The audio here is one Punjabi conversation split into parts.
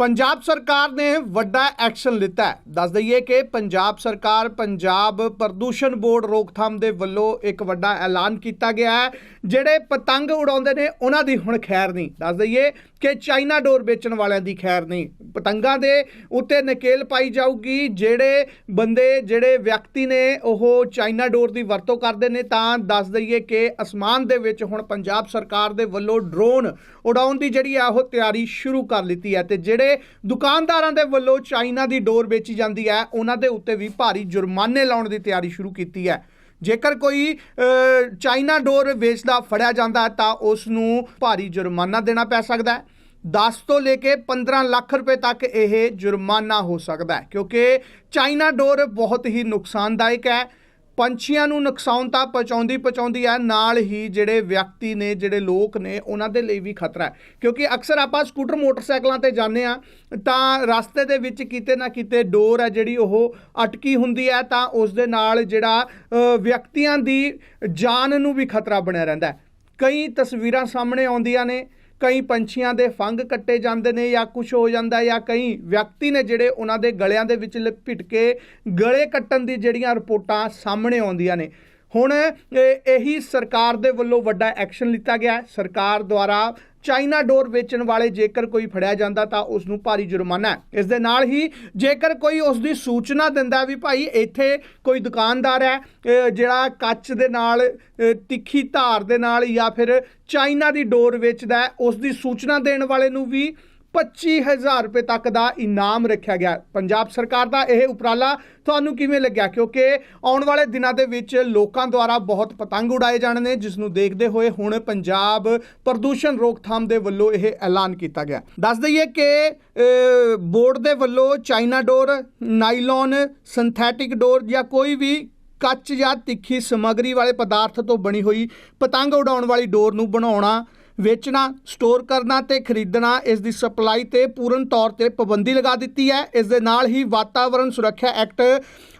ਪੰਜਾਬ ਸਰਕਾਰ ਨੇ ਵੱਡਾ ਐਕਸ਼ਨ ਲਿੱਤਾ ਹੈ। ਦੱਸ ਦਈਏ ਕਿ ਪੰਜਾਬ ਸਰਕਾਰ ਪੰਜਾਬ ਪ੍ਰਦੂਸ਼ਣ ਬੋਰਡ ਰੋਕਥਾਮ ਦੇ ਵੱਲੋਂ ਇੱਕ ਵੱਡਾ ਐਲਾਨ ਕੀਤਾ ਗਿਆ ਹੈ, ਜਿਹੜੇ ਪਤੰਗ ਉਡਾਉਂਦੇ ਨੇ, ਉਹਨਾਂ ਦੀ ਹੁਣ ਖੈਰ ਨਹੀਂ। ਦੱਸ ਦਈਏ ਕਿ ਚਾਈਨਾ ਡੋਰ ਵੇਚਣ ਵਾਲਿਆਂ ਦੀ ਖੈਰ ਨਹੀਂ। ਪਤੰਗਾਂ ਦੇ ਉੱਤੇ ਨਕੇਲ ਪਾਈ ਜਾਊਗੀ, ਜਿਹੜੇ ਬੰਦੇ, ਜਿਹੜੇ ਵਿਅਕਤੀ ਨੇ, ਉਹ ਚਾਈਨਾ ਡੋਰ ਦੀ ਵਰਤੋਂ ਕਰਦੇ ਨੇ, ਤਾਂ ਦੱਸ ਦਈਏ ਕਿ ਅਸਮਾਨ ਦੇ ਵਿੱਚ ਹੁਣ ਪੰਜਾਬ ਸਰਕਾਰ ਦੇ ਵੱਲੋਂ ਡਰੋਨ ਉਡਾਉਣ ਦੀ ਜਿਹੜੀ ਆ, ਉਹ ਤਿਆਰੀ ਸ਼ੁਰੂ ਕਰ ਲਿੱਤੀ ਹੈ ਤੇ ਜਿਹੜੇ ਦੁਕਾਨਦਾਰਾਂ ਦੇ ਵੱਲੋਂ ਚਾਈਨਾ ਦੀ ਡੋਰ ਵੇਚੀ ਜਾਂਦੀ ਹੈ। ਉਹਨਾਂ ਦੇ ਉੱਤੇ ਵੀ ਭਾਰੀ ਜੁਰਮਾਨੇ ਲਾਉਣ ਦੀ ਤਿਆਰੀ ਸ਼ੁਰੂ ਕੀਤੀ ਹੈ। ਜੇਕਰ ਕੋਈ ਚਾਈਨਾ ਡੋਰ ਵੇਚਦਾ, ਫੜਿਆ ਜਾਂਦਾ ਤਾਂ ਉਸ ਨੂੰ ਭਾਰੀ ਜੁਰਮਾਨਾ ਦੇਣਾ ਪੈ ਸਕਦਾ ਹੈ। 10 ਤੋਂ ਲੈ ਕੇ 15 ਲੱਖ ਰੁਪਏ ਤੱਕ ਇਹ ਜੁਰਮਾਨਾ ਹੋ ਸਕਦਾ ਹੈ, ਕਿਉਂਕਿ ਚਾਈਨਾ ਡੋਰ ਬਹੁਤ ਹੀ ਨੁਕਸਾਨਦਾਇਕ ਹੈ। ਪੰਛੀਆਂ ਨੂੰ ਨੁਕਸਾਨ ਤਾਂ ਪਹੁੰਚਾਉਂਦੀ ਪਹੁੰਚਾਉਂਦੀ ਹੈ, ਨਾਲ ਹੀ ਜਿਹੜੇ ਵਿਅਕਤੀ ਨੇ, ਜਿਹੜੇ ਲੋਕ ਨੇ, ਉਹਨਾਂ ਦੇ ਲਈ ਵੀ ਖਤਰਾ ਹੈ। ਕਿਉਂਕਿ ਅਕਸਰ ਆਪਾਂ ਸਕੂਟਰ, ਮੋਟਰਸਾਈਕਲਾਂ ਤੇ ਜਾਂਦੇ ਆ ਤਾਂ ਰਸਤੇ ਦੇ ਵਿੱਚ ਕਿਤੇ ਨਾ ਕਿਤੇ ਡੋਰ ਹੈ ਜਿਹੜੀ ਉਹ ਅਟਕੀ ਹੁੰਦੀ ਹੈ, ਤਾਂ ਉਸ ਦੇ ਨਾਲ ਜਿਹੜਾ ਵਿਅਕਤੀਆਂ ਦੀ ਜਾਨ ਨੂੰ ਵੀ ਖਤਰਾ ਬਣਿਆ ਰਹਿੰਦਾ ਕਈ ਤਸਵੀਰਾਂ ਸਾਹਮਣੇ ਆਉਂਦੀਆਂ ਨੇ ਕਈ ਪੰਛੀਆਂ ਦੇ ਫੰਗ ਕੱਟੇ ਜਾਂਦੇ ਨੇ ਜਾਂ ਕੁਝ ਹੋ ਜਾਂਦਾ ਜਾਂ ਕਈ ਵਿਅਕਤੀ ਨੇ ਜਿਹੜੇ ਉਹਨਾਂ ਦੇ ਗਲਿਆਂ ਦੇ ਵਿੱਚ ਲਪਟ ਕੇ ਗਲੇ ਕੱਟਣ ਦੀ ਜਿਹੜੀਆਂ ਰਿਪੋਰਟਾਂ ਸਾਹਮਣੇ ਆਉਂਦੀਆਂ ਨੇ। ਹੁਣ ਇਹੀ ਸਰਕਾਰ ਦੇ ਵੱਲੋਂ ਵੱਡਾ ਐਕਸ਼ਨ ਲਿੱਤਾ ਗਿਆ ਸਰਕਾਰ ਦੁਆਰਾ ਚਾਈਨਾ ਡੋਰ ਵੇਚਣ ਵਾਲੇ ਜੇਕਰ ਕੋਈ ਫੜਿਆ ਜਾਂਦਾ ਤਾਂ ਉਸ ਨੂੰ ਭਾਰੀ ਜੁਰਮਾਨਾ ਇਸ ਦੇ ਨਾਲ ਹੀ ਜੇਕਰ ਕੋਈ ਉਸ ਦੀ ਸੂਚਨਾ ਦਿੰਦਾ ਵੀ ਭਾਈ ਇੱਥੇ ਕੋਈ ਦੁਕਾਨਦਾਰ ਹੈ ਜਿਹੜਾ ਕੱਚ ਦੇ ਨਾਲ ਤਿੱਖੀ ਧਾਰ ਦੇ ਨਾਲ ਜਾਂ ਫਿਰ ਚਾਈਨਾ ਦੀ ਡੋਰ ਵੇਚਦਾ ਉਸ ਦੀ ਸੂਚਨਾ ਦੇਣ ਵਾਲੇ ਨੂੰ ਵੀ 25000 ਰੁਪਏ ਤੱਕ ਦਾ ਇਨਾਮ ਰੱਖਿਆ ਗਿਆ। ਪੰਜਾਬ ਸਰਕਾਰ ਦਾ ਇਹ ਉਪਰਾਲਾ ਤੁਹਾਨੂੰ ਕਿਵੇਂ ਲੱਗਿਆ? ਕਿਉਂਕਿ ਆਉਣ ਵਾਲੇ ਦਿਨਾਂ ਦੇ ਵਿੱਚ ਲੋਕਾਂ ਦੁਆਰਾ ਬਹੁਤ ਪਤੰਗ ਉਡਾਏ ਜਾਣੇ ਨੇ ਜਿਸ ਨੂੰ ਦੇਖਦੇ ਹੋਏ ਹੁਣ ਪੰਜਾਬ ਪ੍ਰਦੂਸ਼ਣ ਰੋਕਥਾਮ ਦੇ ਵੱਲੋਂ ਇਹ ਐਲਾਨ ਕੀਤਾ ਗਿਆ। ਦੱਸ ਦਈਏ ਕਿ ਬੋਰਡ ਦੇ ਵੱਲੋਂ ਚਾਈਨਾ ਡੋਰ, ਨਾਈਲੌਨ, ਸਿੰਥੈਟਿਕ ਡੋਰ ਜਾਂ ਕੋਈ ਵੀ ਕੱਚ ਜਾਂ ਤਿੱਖੀ ਸਮੱਗਰੀ ਵਾਲੇ ਪਦਾਰਥ ਤੋਂ ਬਣੀ ਹੋਈ ਪਤੰਗ ਉਡਾਉਣ ਵਾਲੀ ਡੋਰ ਨੂੰ ਬਣਾਉਣਾ ਵੇਚਣਾ ਸਟੋਰ ਕਰਨਾ ਤੇ ਖਰੀਦਣਾ, ਇਸ ਦੀ ਸਪਲਾਈ ਤੇ ਪੂਰਨ ਤੌਰ ਤੇ ਪਾਬੰਦੀ ਲਗਾ ਦਿੱਤੀ ਹੈ। ਇਸ ਦੇ ਨਾਲ ਹੀ ਵਾਤਾਵਰਣ ਸੁਰੱਖਿਆ ਐਕਟ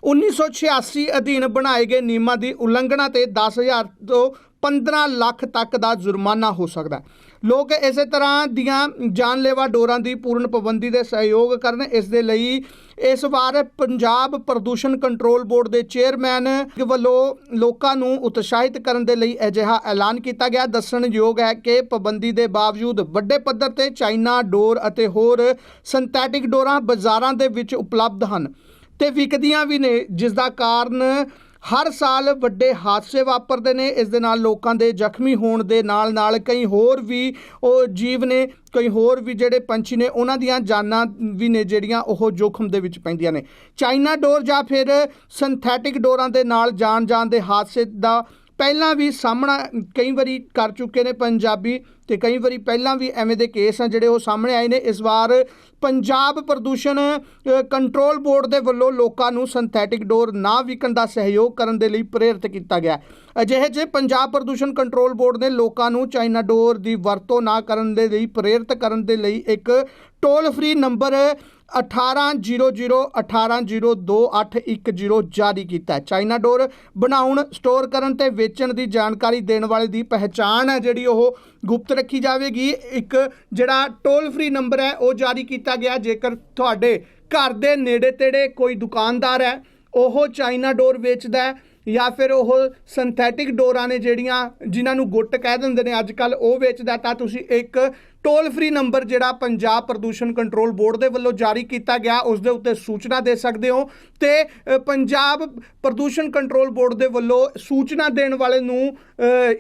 1986 ਅਧੀਨ ਬਣਾਏ ਗਏ ਨਿਯਮਾਂ ਦੀ ਉਲੰਘਣਾ ਤੇ 10000 ਤੋਂ 15 ਲੱਖ ਤੱਕ ਦਾ ਜੁਰਮਾਨਾ ਹੋ ਸਕਦਾ ਹੈ। ਲੋਕ ਇਸੇ ਤਰ੍ਹਾਂ ਦੀਆਂ ਜਾਨਲੇਵਾ ਡੋਰਾਂ ਦੀ ਪੂਰਨ ਪਾਬੰਦੀ ਦੇ ਸਹਿਯੋਗ ਕਰਨ। ਇਸ ਦੇ ਲਈ ਇਸ ਵਾਰ ਪੰਜਾਬ ਪ੍ਰਦੂਸ਼ਣ ਕੰਟਰੋਲ ਬੋਰਡ ਦੇ ਚੇਅਰਮੈਨ ਵੱਲੋਂ ਲੋਕਾਂ ਨੂੰ ਉਤਸ਼ਾਹਿਤ ਕਰਨ ਦੇ ਲਈ ਅਜਿਹਾ ਐਲਾਨ ਕੀਤਾ ਗਿਆ। ਦੱਸਣਯੋਗ ਹੈ ਕਿ ਪਾਬੰਦੀ ਦੇ ਬਾਵਜੂਦ ਵੱਡੇ ਪੱਧਰ ਤੇ ਚਾਈਨਾ ਡੋਰ ਅਤੇ ਹੋਰ ਸਿੰਥੈਟਿਕ ਡੋਰਾਂ ਬਾਜ਼ਾਰਾਂ ਦੇ ਵਿੱਚ ਉਪਲਬਧ ਹਨ ਤੇ ਵਿਕਦੀਆਂ ਵੀ ਨੇ, ਜਿਸ ਦਾ ਕਾਰਨ ਹਰ ਸਾਲ ਵੱਡੇ ਹਾਦਸੇ ਵਾਪਰਦੇ ਨੇ। ਇਸ ਦੇ ਨਾਲ ਲੋਕਾਂ ਦੇ ਜ਼ਖਮੀ ਹੋਣ ਦੇ ਨਾਲ ਨਾਲ ਕਈ ਹੋਰ ਵੀ ਉਹ ਜੀਵ ਨੇ, ਕਈ ਹੋਰ ਵੀ ਜਿਹੜੇ ਪੰਛੀ ਨੇ, ਉਹਨਾਂ ਦੀਆਂ ਜਾਨਾਂ ਵੀ ਨੇ ਜਿਹੜੀਆਂ ਉਹ ਜੋਖਮ ਦੇ ਵਿੱਚ ਪੈਂਦੀਆਂ ਨੇ। ਚਾਈਨਾ ਡੋਰ ਜਾਂ ਫਿਰ ਸਿੰਥੈਟਿਕ ਡੋਰਾਂ ਦੇ ਨਾਲ ਜਾਨ ਜਾਨ ਦੇ ਹਾਦਸੇ ਦਾ ਪਹਿਲਾਂ ਵੀ ਸਾਹਮਣਾ ਕਈ ਵਾਰੀ ਕਰ ਚੁੱਕੇ ਨੇ ਪੰਜਾਬੀ ਤੇ ਕਈ ਵਾਰੀ ਪਹਿਲਾਂ ਵੀ ਐਵੇਂ ਦੇ ਕੇਸ ਆ ਜਿਹੜੇ ਉਹ ਸਾਹਮਣੇ ਆਏ ਨੇ। ਇਸ ਵਾਰ ਪੰਜਾਬ ਪ੍ਰਦੂਸ਼ਣ ਕੰਟਰੋਲ ਬੋਰਡ ਦੇ ਵੱਲੋਂ ਲੋਕਾਂ ਨੂੰ ਸਿੰਥੈਟਿਕ ਡੋਰ ਨਾ ਵਿਕਣ ਦਾ ਸਹਿਯੋਗ ਕਰਨ ਦੇ ਲਈ ਪ੍ਰੇਰਿਤ ਕੀਤਾ ਗਿਆ। ਅਜਿਹੇ 'ਚ ਪੰਜਾਬ ਪ੍ਰਦੂਸ਼ਣ ਕੰਟਰੋਲ ਬੋਰਡ ਨੇ ਲੋਕਾਂ ਨੂੰ ਚਾਈਨਾ ਡੋਰ ਦੀ ਵਰਤੋਂ ਨਾ ਕਰਨ ਦੇ ਲਈ, ਪ੍ਰੇਰਿਤ ਕਰਨ ਦੇ ਲਈ ਇੱਕ ਟੋਲ ਫ੍ਰੀ ਨੰਬਰ 180018028110 ਜਾਰੀ ਕੀਤਾ ਹੈ। ਚਾਈਨਾ ਡੋਰ ਬਣਾਉਣ, ਸਟੋਰ ਕਰਨ ਤੇ ਵੇਚਣ ਦੀ ਜਾਣਕਾਰੀ ਦੇਣ ਵਾਲੇ ਦੀ ਪਹਿਚਾਣ ਹੈ, ਜਿਹੜੀ ਉਹ ਗੁਪਤ ਰੱਖੀ ਜਾਵੇਗੀ। ਇੱਕ ਜਿਹੜਾ ਟੋਲ ਫ੍ਰੀ ਨੰਬਰ ਹੈ, ਉਹ ਜਾਰੀ ਕੀਤਾ ਗਿਆ। ਜੇਕਰ ਤੁਹਾਡੇ ਘਰ ਦੇ ਨੇੜੇ ਤੇੜੇ ਕੋਈ ਦੁਕਾਨਦਾਰ ਹੈ, ਉਹ ਚਾਈਨਾ ਡੋਰ ਵੇਚਦਾ ਹੈ ਜਾਂ ਫਿਰ ਉਹ ਸਿੰਥੈਟਿਕ ਡੋਰਾਂ ਨੇ ਜਿਹੜੀਆਂ ਜਿਨ੍ਹਾਂ ਨੂੰ ਗੁੱਟ ਕਹਿ ਦਿੰਦੇ ਨੇ ਅੱਜ ਕੱਲ ਉਹ ਵੇਚਦਾ ਤਾਂ ਤੁਸੀਂ ਇੱਕ ਟੋਲ ਫ੍ਰੀ ਨੰਬਰ ਜਿਹੜਾ ਪੰਜਾਬ ਪ੍ਰਦੂਸ਼ਣ ਕੰਟਰੋਲ ਬੋਰਡ ਦੇ ਵੱਲੋਂ ਜਾਰੀ ਕੀਤਾ ਗਿਆ, ਉਸ ਦੇ ਉੱਤੇ ਸੂਚਨਾ ਦੇ ਸਕਦੇ ਹੋ। ਤੇ ਪੰਜਾਬ ਪ੍ਰਦੂਸ਼ਣ ਕੰਟਰੋਲ ਬੋਰਡ ਦੇ ਵੱਲੋਂ ਸੂਚਨਾ ਦੇਣ ਵਾਲੇ ਨੂੰ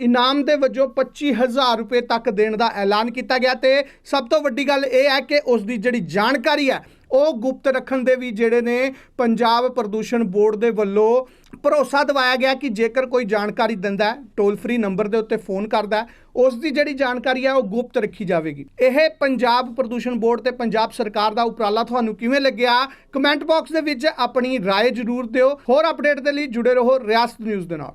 ਇਨਾਮ ਦੇ ਵਜੋਂ 25000 ਰੁਪਏ ਤੱਕ ਦੇਣ ਦਾ ਐਲਾਨ ਕੀਤਾ ਗਿਆ। ਤੇ ਸਭ ਤੋਂ ਵੱਡੀ ਗੱਲ ਇਹ ਹੈ ਕਿ ਉਸ ਦੀ ਜਿਹੜੀ ਜਾਣਕਾਰੀ ਹੈ ਉਹ ਗੁਪਤ ਰੱਖਣ ਦੇ ਵੀ ਜਿਹੜੇ ਨੇ ਪੰਜਾਬ ਪ੍ਰਦੂਸ਼ਣ ਬੋਰਡ ਦੇ ਵੱਲੋਂ ਭਰੋਸਾ ਦਿਵਾਇਆ ਗਿਆ ਕਿ ਜੇਕਰ ਕੋਈ ਜਾਣਕਾਰੀ ਦਿੰਦਾ ਹੈ ਟੋਲ ਫ੍ਰੀ ਨੰਬਰ ਦੇ ਉੱਤੇ ਫੋਨ ਕਰਦਾ ਹੈ, ਉਸ ਦੀ ਜਿਹੜੀ ਜਾਣਕਾਰੀ ਹੈ ਉਹ ਗੁਪਤ ਰੱਖੀ ਜਾਵੇਗੀ ਇਹ ਪੰਜਾਬ ਪ੍ਰਦੂਸ਼ਣ ਬੋਰਡ ਤੇ ਪੰਜਾਬ ਸਰਕਾਰ ਦਾ ਉਪਰਾਲਾ ਤੁਹਾਨੂੰ ਕਿਵੇਂ ਲੱਗਿਆ ਕਮੈਂਟ ਬਾਕਸ ਦੇ ਵਿੱਚ ਆਪਣੀ رائے ਜ਼ਰੂਰ ਦਿਓ ਹੋਰ ਅਪਡੇਟ ਦੇ ਲਈ ਜੁੜੇ ਰਹੋ ਰਿਆਸਤ ਨਿਊਜ਼ ਦੇ ਨਾਲ